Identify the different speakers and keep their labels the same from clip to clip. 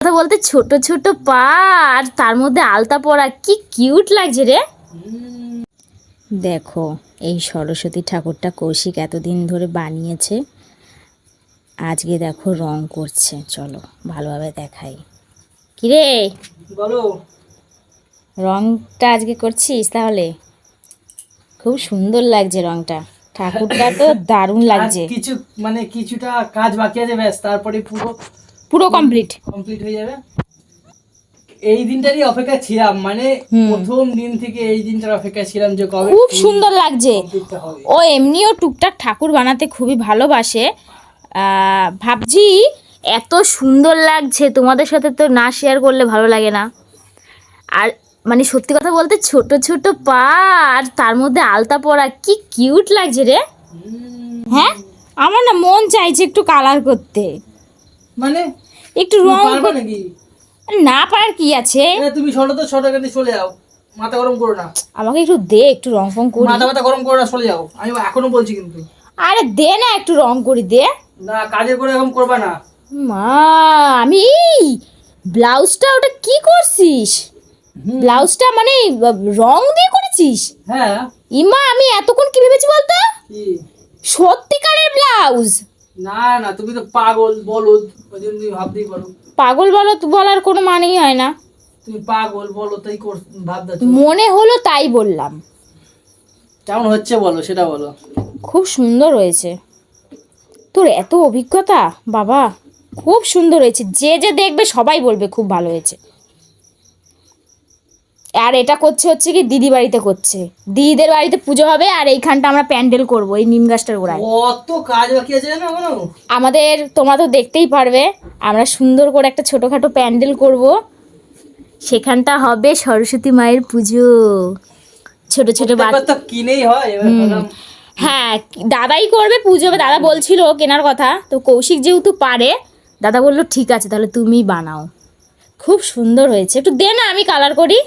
Speaker 1: কথা বলতে ছোট ছোট পা আর তার মধ্যে আলতা পরা কি কিউট লাগছে রে। দেখো এই সরস্বতী ঠাকুরটা কৌশিক এতদিন ধরে বানিয়েছে। আজকে দেখো রং করছে। চলো ভালোভাবে দেখাই। কিরে?
Speaker 2: বলো।
Speaker 1: রংটা আজকে করছিস তাহলে? খুব সুন্দর লাগছে রংটা। ঠাকুরটা তো দারুণ লাগছে।
Speaker 2: কিছু মানে কিছুটা কাজ বাকি আছে ব্যাস। তারপরে পুরো
Speaker 1: পুরো কমপ্লিট
Speaker 2: কমপ্লিট হয়ে যাবে। এই দিনটারই অপেক্ষা ছিলাম মানে প্রথম দিন থেকে এই দিনটার অপেক্ষা ছিলাম যে কবে
Speaker 1: খুব সুন্দর লাগছে। ও এমনিও টুকটাক ঠাকুর বানাতে খুবই ভালোবাসে। ভাবছি এত সুন্দর লাগছে তোমাদের সাথে তো না শেয়ার করলে ভালো লাগে না। আর মানে সত্যি কথা বলতে ছোট ছোট পা আর তার মধ্যে আলতা পরা কি কিউট লাগছে রে। হ্যাঁ? আমার না মন চাইছে একটু কালার করতে।
Speaker 2: মানে?
Speaker 1: একটু রং
Speaker 2: পারবে নাকি?
Speaker 1: না পারার কি আছে?
Speaker 2: তুমি ছোট তো ছোট এখানে চলে যাও। মাথা গরম করো না।
Speaker 1: আমাকে একটু দে একটু রং ফং করি।
Speaker 2: মাথা মাথা গরম করো না চলে যাও। আমি এখনও বলছি কিন্তু।
Speaker 1: আরে দে না একটু রং করি দে।
Speaker 2: না কাজের করে এরকম করবে না।
Speaker 1: মা আমি ব্লাউজটা ওটা কি করছিস? ব্লাউজটা মানে রং দিয়ে করেছিস?
Speaker 2: হ্যাঁ।
Speaker 1: ইমা আমি এতক্ষণ কি ভেবেছি বলতো? সত্যিকারের ব্লাউজ।
Speaker 2: না না তুমি তো পাগল বলদ ওই জন্য তুমি ভাবতেই পারো।
Speaker 1: পাগল বলো বলার কোনো মানেই হয় না।
Speaker 2: তুমি পাগল বলো তাই ভাবতে
Speaker 1: মনে হলো তাই বললাম।
Speaker 2: কেমন হচ্ছে বলো সেটা বলো।
Speaker 1: খুব সুন্দর হয়েছে। তোর এত অভিজ্ঞতা বাবা খুব সুন্দর হয়েছে। যে যে দেখবে সবাই বলবে খুব ভালো হয়েছে। আর এটা করছে হচ্ছে কি দিদি বাড়িতে করছে। দিদিদের বাড়িতে পুজো হবে আর এইখানটা আমরা প্যান্ডেল করব এই নিম গাছটার গোড়ায়।
Speaker 2: কত কাজ বাকি আছে
Speaker 1: আমাদের তোমরা তো দেখতেই পারবে আমরা সুন্দর করে একটা ছোটোখাটো প্যান্ডেল করব। সেখানটা হবে সরস্বতী মায়ের পুজো। ছোট ছোট বাচ্চা
Speaker 2: কিনেই হয়
Speaker 1: হ্যাঁ দাদাই করবে পুজো হবে দাদা বলছিল কেনার কথা। তো কৌশিক যেহেতু পারে দাদা বলল ঠিক আছে তাহলে তুমি বানাও। খুব সুন্দর হয়েছে। একটু দে না আমি কালার করি।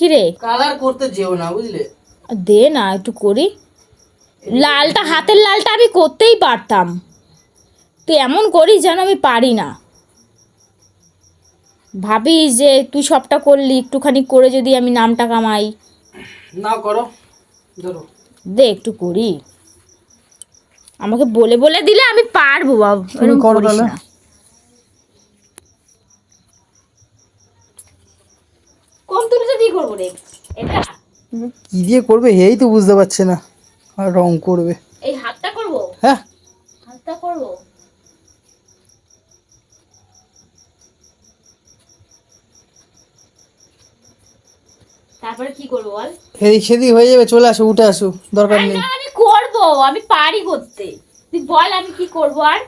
Speaker 1: কি রে
Speaker 2: কালার করতে যেও না বুঝলে?
Speaker 1: দে না একটু করি। লালটা হাতের লালটা আমি করতেই পারতাম। তুই এমন করিস যেন আমি পারি না। ভাবি যে তুই সবটা করলি একটুখানি করে যদি আমি নামটা কামাই।
Speaker 2: না করো। ধরো।
Speaker 1: দে একটু করি। আমাকে বলে বলে দিলে আমি পারব বাবু।
Speaker 2: করো
Speaker 1: করিস
Speaker 2: তাহলে।
Speaker 1: না। কোন তুলিটা দিয়ে করব রে? এটা?
Speaker 2: কি দিয়ে করবে? এই তো বুঝতে পারছে না। আর রং করবে।
Speaker 1: এই হাতটা করব?
Speaker 2: হ্যাঁ।
Speaker 1: হাতটা করব? তারপরে কি করব বল?
Speaker 2: এদিক সেদিক হয়ে যাবে চলে আসো উঠে আসো দরকার নেই।
Speaker 1: আমি করব আমি পারি করতে। তুই বল আমি কি করব আর?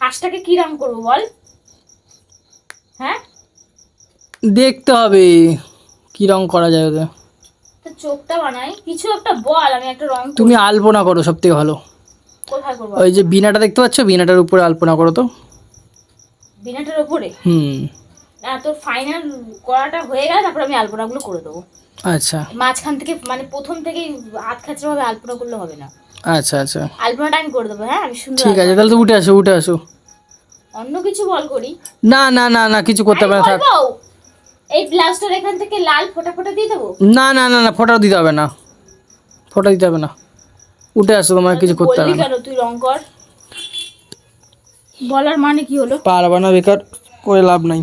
Speaker 1: হাঁসটাকে কি রং করব বল? হ্যাঁ?
Speaker 2: দেখতে হবে। কি রং করা যায় ওদের?
Speaker 1: চোখটা বানাই। কিছু একটা বল আমি একটা রং
Speaker 2: তুমি আলপনা করো সব থেকে ভালো।
Speaker 1: কোথায় করব?
Speaker 2: ওই যে বিনাটা দেখতে পাচ্ছ? বিনাটার উপরে আলপনা করো তো।
Speaker 1: বিনাটার ওপরে
Speaker 2: হুম।
Speaker 1: না তোর ফাইনাল করাটা হয়ে গেলে তারপর আমি আলপনাগুলো করে দেবো।
Speaker 2: আচ্ছা।
Speaker 1: মাঝখান থেকে মানে প্রথম থেকেই হাত খাচড়া ভাবে আলপনা করলে হবে না।
Speaker 2: আচ্ছা আচ্ছা।
Speaker 1: আলপনাটা আমি করে দেবো হ্যাঁ আমি সুন্দর
Speaker 2: ঠিক আছে তাহলে তো উঠে আসো উঠে আসো।
Speaker 1: অন্য কিছু বল করি?
Speaker 2: না না না না কিছু করতে হবে না থাক।
Speaker 1: এই ব্লাউজটার এখান থেকে লাল ফোটা ফোটা দিয়ে দেবো?
Speaker 2: না না না না ফটো দিতে হবে না। ফোটা দিতে হবে না। উঠে আসো তোমার কিছু করতে হবে না।
Speaker 1: তুই রং কর। বলার মানে কি হলো?
Speaker 2: পারবা না বেকার। করে লাভ নাই।